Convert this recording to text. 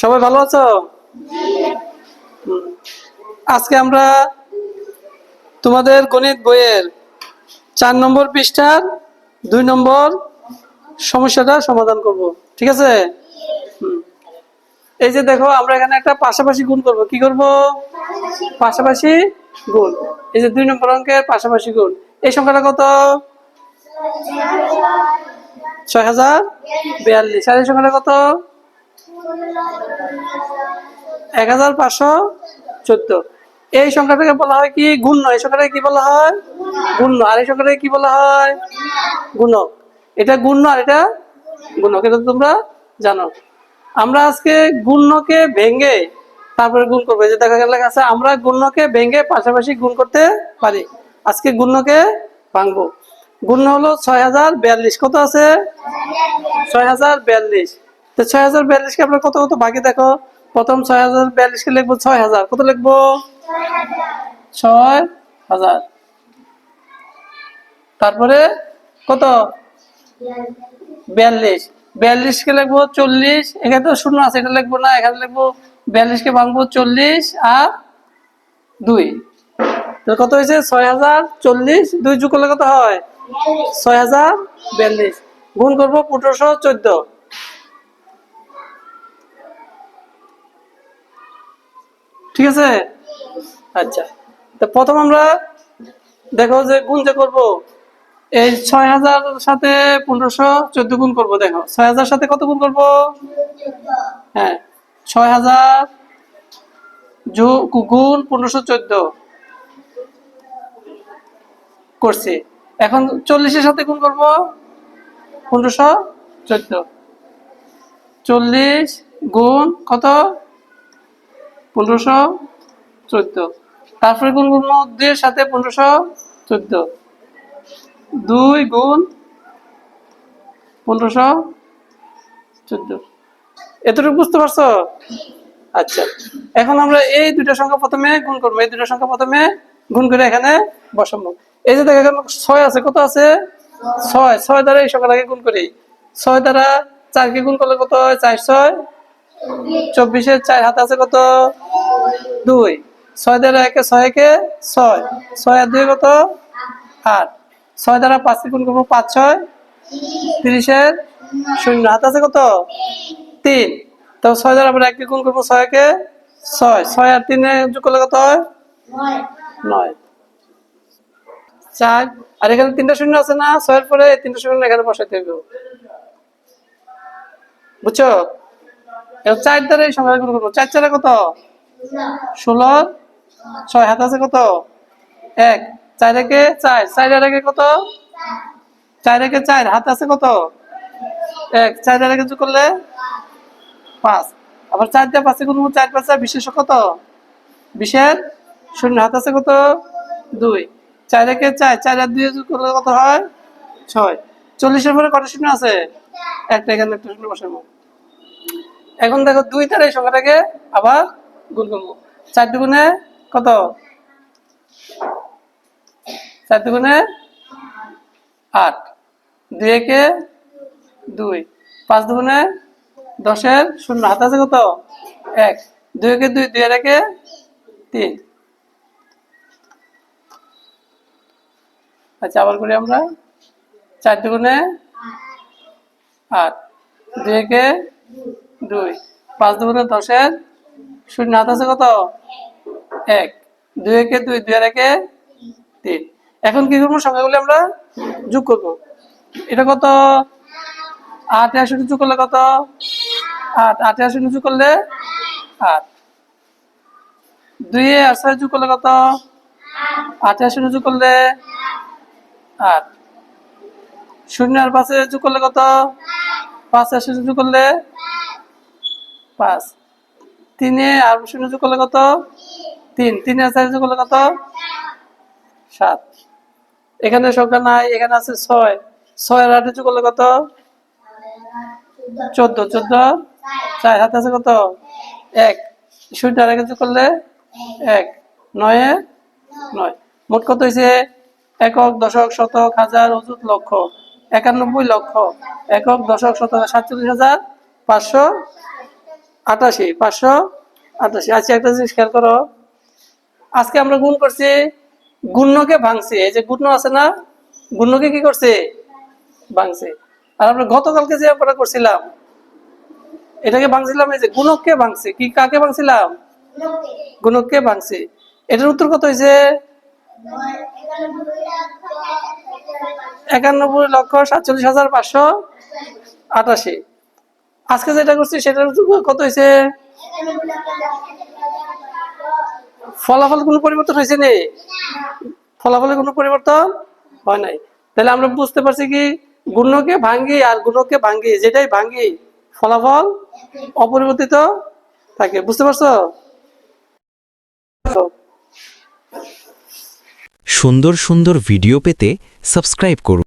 সবাই ভালো আছো। আজকে আমরা তোমাদের গণিত বইয়ের চার নম্বর পৃষ্ঠার দুই নম্বর সমস্যাটা সমাধান করব, ঠিক আছে। এই যে দেখো, আমরা এখানে একটা পাশাপাশি গুণ করব। কি করব? পাশাপাশি গুণ। এই যে দুই নম্বর অঙ্কের পাশাপাশি গুণ। এই সংখ্যাটা কত? ছয় হাজার বিয়াল্লিশ। আর এই সংখ্যাটা কত? এক হাজার পাঁচশো চোদ্দ। এই সংখ্যাটাকে বলা হয় কি? গুণ্য। এই সংখ্যাটাকে কি বলা হয়? গুণ্য। আর এই সংখ্যাটাকে কি বলা হয়? গুণক। এটা গুণ্য আর এটা গুণক। এটা তোমরা জানো। আমরা আজকে গুণ্যকে ভেঙে তারপরে গুণ করব। যে দেখা গেল আছে, আমরা গুণ্যকে ভেঙে পাশাপাশি গুণ করতে পারি। আজকে গুণ্যকে ভাঙবো। গুণ্য হলো ছয় হাজার বিয়াল্লিশ। কত আছে? ছয় হাজার বিয়াল্লিশ। তো ছয় হাজার বিয়াল্লিশকে আমরা কত কত বাকি দেখো? প্রথম ছয় হাজার বিয়াল্লিশকে লিখব ছয় হাজার। কত লিখব? ছয় হাজার। তারপরে কত? বিয়াল্লিশ। বিয়াল্লিশকে লিখব চল্লিশ। এখানে তো শূন্য আছে এটা লিখব না। এখানে লিখব বিয়াল্লিশকে ভাঙবো চল্লিশ আর দুই। কত হয়েছে? ছয় হাজার চল্লিশ। দুই যুগ করলে কত হয়? ছয় হাজার বিয়াল্লিশ। গুণ করব পনেরোশো চোদ্দ। ঠিক আছে? আচ্ছা। তো প্রথম আমরা দেখো যে গুণ যে করব, এই ছয় হাজার সাথে পনেরোশো চোদ্দ গুণ করব, দেখো। ছয় হাজার সাথে কত গুণ করব? হ্যাঁ ছয় হাজার গুণ পনেরোশো চোদ্দ করছি। এখন চল্লিশের সাথে গুণ করব, পনেরোশো চোদ্দ। চল্লিশ গুণ কত? পনেরোশো চোদ্দ। তারপরে গুণ গুণ দুইয়ের সাথে পনেরোশো চোদ্দ। দুই গুণ পনেরোশো চোদ্দ। এতটুকু বুঝতে পারছ? আচ্ছা। এখন আমরা এই দুইটা সংখ্যা প্রথমে গুণ করব। এই দুইটা সংখ্যা প্রথমে গুণ করে এখানে বসাবো। এই যে দেখো, এখানে ছয় আছে। কত আছে? ছয়। ছয় দ্বারা এই সংখ্যাটাকে গুণ করি। ছয় দ্বারা চারকে গুণ করলে কত হয়? চার ছয় চব্বিশের চার হাতে আছে কত? দুই। ছয় দ্বারা একে, ছয় একে, ছয়। ছয় আর দুই কত? আট। ছয় দ্বারা পাঁচকে গুণ করব, পাঁচ, ছয়। তিরিশের শূন্য। হাত আছে কত? তিন। তো ছয় দ্বারা আমরা একে গুণ করব ছয়কে ছয়। ছয় আর তিনে যোগ করলে কত হয়? নয়। চার। আর এখানে তিনটা শূন্য আছে না? ছয়ের পরে তিনটা শূন্য এখানে বসাইতে হবে বুঝছ? এবার চার দ্বারা এই সংখ্যা গুণ করব। চার চারে কত? ষোলো। ছয় হাত আছে কত? এক। চার একে চার। চার একে কত? চার একে চার। হাত আছে কত? এক। চার একে যোগ করলে পাঁচ। আবার চার দিয়ে পাঁচে গুণ চার পাঁচ বিশেষ কত? বিশের শূন্য। হাত আছে কত? দুই। চার একে চার। চার আর দুই যোগ করলে কত হয়? ছয়। চল্লিশের পরে কত শূন্য আছে? একটা এখানে একটা শূন্য বসাবো। এখন দেখো দুই তার এই সংখ্যাটাকে আবার গুণ করব। চার দুগুণে কত? চার দুগুণে আট। দুই একে দুই। পাঁচ দুগুণে দশের শূন্য। হাত আছে কত? এক। দুই একে দুই দুই একে তিন। আচ্ছা আবার করি আমরা। চার দুগুণে আট। দুই একে দুই। পাঁচ দুগুণে দশের শূন্য। হাত আছে কত? এক। দুই একে দুই দুই আর একে তিন। এখন কি করব? সংখ্যাগুলি আমরা যোগ করব। এটা কত? আট আর শূন্য যোগ করলে কত? আট। আট আর শূন্য যোগ করলে আট। দুই আর ছয় যোগ করলে কত? আট আর শূন্য যোগ করলে আট। শূন্য আর পাঁচে যোগ করলে কত? পাঁচ আর শূন্য যোগ করলে পাঁচ। তিনে আর শূন্য যোগ করলে কত? তিন। তিন আর যোগ করলে কত? সাত। এখানে সংখ্যা নাই, এখানে আছে ছয়। ছয় আর আটে যোগ করলে কত? চোদ্দ। চোদ্দ। চার হাতে আছে কত? এক। শূন্য আর যোগ করলে? এক। নয়ে? নয়। মোট কত হয়েছে? একক, দশক, শতক, হাজার লক্ষ। একানব্বই লক্ষ। একক, দশক, শতক, সাতচল্লিশ হাজার পাঁচশো আটাশি, পাঁচশো আটাশি। আচ্ছা একটা জিনিস খেয়াল করো। আজকে আমরা গুণ করছি গুণ্যকে ভাঙছি। এই যে গুণ্য আছে না গুণ্যকে কি করছে? ভাঙছে। আর আমরা গতকালকে যে আমরা করছিলাম, এটাকে ভাঙছিলাম এই যে গুণককে ভাঙছে। কি, কাকে ভাঙছিলাম? গুণককে ভাঙছে। এটার উত্তর কত হয়েছে? একানব্বই লক্ষ সাতচল্লিশ হাজার পাঁচশো আটাশি। আজকে যেটা করছি সেটার কত হয়েছে? ফলাফল কোনো পরিবর্তন হয়েছে নি। ফলাফলে কোনো পরিবর্তন হয় নাই। তাহলে আমরা বুঝতে পারছি কি গুণকে ভাঙ্গি আর গুণকে ভাঙ্গি, যেটাই ভাঙ্গি, ফলাফল অপরিবর্তিত থাকে। বুঝতে পারছ? সুন্দর সুন্দর ভিডিও পেতে সাবস্ক্রাইব করুন।